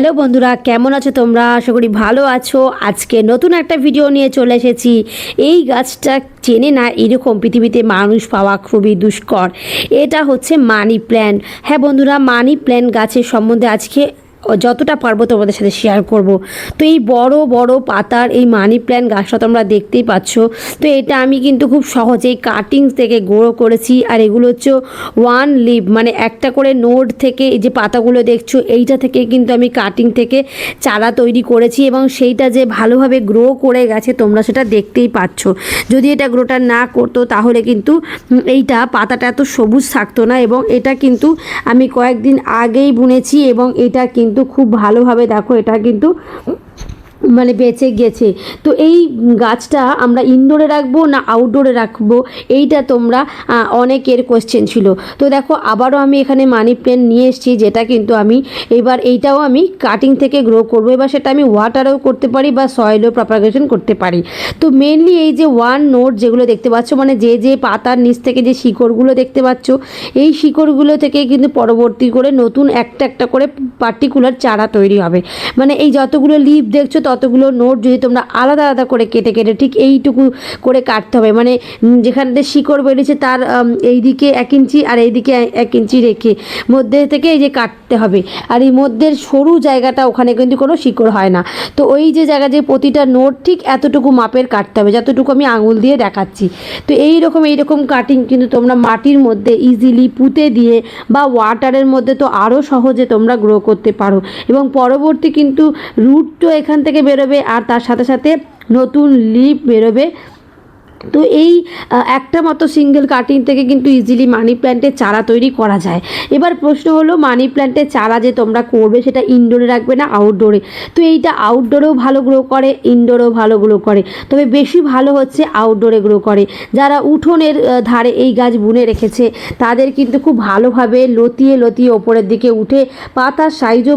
Hello বন্ধুরা, কেমন আছো তোমরা? আশা করি ভালো আছো। আজকে নতুন একটা ভিডিও নিয়ে চলে এসেছি। এই গাছটা চেনে না, এরকম পৃথিবীতে মানুষ পাওয়া খুবই দুষ্কর। এটা হচ্ছে মানি প্ল্যান্ট। হ্যাঁ বন্ধুরা, মানি প্ল্যান্ট গাছের সম্বন্ধে আজকে যতটা পারব তোমাদের সাথে শেয়ার করব। তো এই বড় বড় পাতার এই মানি প্ল্যান্ট গাছটা তোমরা দেখতেই পাচ্ছ। তো এটা আমি কিন্তু খুব সহজেই কাটিংস থেকে গ্রো করেছি। আর এগুলো হচ্ছে ওয়ান লিভ মানে একটা করে নোড থেকে এই যে পাতাগুলো দেখছ, এইটা থেকে কিন্তু আমি কাটিং থেকে চারা তৈরি করেছি এবং সেইটা যে ভালোভাবে গ্রো করে গেছে, তোমরা সেটা দেখতেই পাচ্ছ। যদি এটা গ্রোটা না করতো, তাহলে কিন্তু এইটা পাতাটা এত সবুজ থাকতো না এবং এটা কিন্তু আমি কয়েকদিন আগেই বুনেছি এবং এটা কিন্তু খুব ভালোভাবে দেখো এটা কিন্তু মানে বেঁচে গেছে। তো এই গাছটা আমরা ইনডোরে রাখব না আউটডোরে রাখব? এইটা তোমরা অনেকের কোশ্চেন ছিল। তো দেখো, আবারও আমি এখানে মানি প্ল্যান্ট নিয়ে এসেছি, যেটা কিন্তু আমি এবার এইটাও আমি কাটিং থেকে গ্রো করব। এবার সেটা আমি ওয়াটারও করতে পারি বা সয়েলও প্রপাগেশন করতে পারি। তো মেনলি এই যে ওয়ান নোট যেগুলো দেখতে পাচ্ছ মানে যে যে পাতার নিচ থেকে যে শিকড়গুলো দেখতে পাচ্ছ, এই শিকড়গুলো থেকে কিন্তু পরবর্তী করে নতুন একটা একটা করে পার্টিকুলার চারা তৈরি হবে। মানে এই যতগুলো লিভ দেখছ ততগুলো নোট যদি তোমরা আলাদা আলাদা করে কেটে কেটে ঠিক এইটুকু করে কাটতে হবে। মানে যেখানে দিয়ে শিকড় বেরিয়েছে তার উম, এইদিকে এক ইঞ্চি আর এইদিকে এক ইঞ্চি রেখে মধ্যে থেকে এই যে কাটতে হবে। আর এই মধ্যের সরু জায়গাটা ওখানে কিন্তু কোনো শিকড় হয় না। তো ওই যে জায়গা যে প্রতিটা নোট ঠিক এতটুকু মাপের কাটতে হবে যতটুকু আমি আঙুল দিয়ে দেখাচ্ছি। তো এই রকম এই রকম কাটিং কিন্তু তোমরা মাটির মধ্যে ইজিলি পুঁতে দিয়ে বা ওয়াটারের মধ্যে তো আরও সহজে তোমরা গ্রো করতে পারো। এবং পরবর্তী কিন্তু রুট তো এখান থেকে বেরোবে আর তার সাথে সাথে নতুন লিপ বেরোবে। তো এই একটা মতো সিঙ্গেল কাটিং থেকে কিন্তু ইজিলি মানি প্ল্যান্টের চারা তৈরি করা যায়। এবার প্রশ্ন হলো মানি প্ল্যান্টের চারা যে তোমরা করবে সেটা ইনডোরে রাখবে না আউটডোরে তো এইটা আউটডোরেও ভালো গ্রো করে ইনডোরেও ভালো গ্রো করে। তবে বেশি ভালো হচ্ছে আউটডোরে গ্রো করে। যারা উঠোনের ধারে এই গাছ বুনে রেখেছে, তাদের কিন্তু খুব ভালোভাবে লতিয়ে লতিয়ে ওপরের দিকে উঠে পাতার সাইজও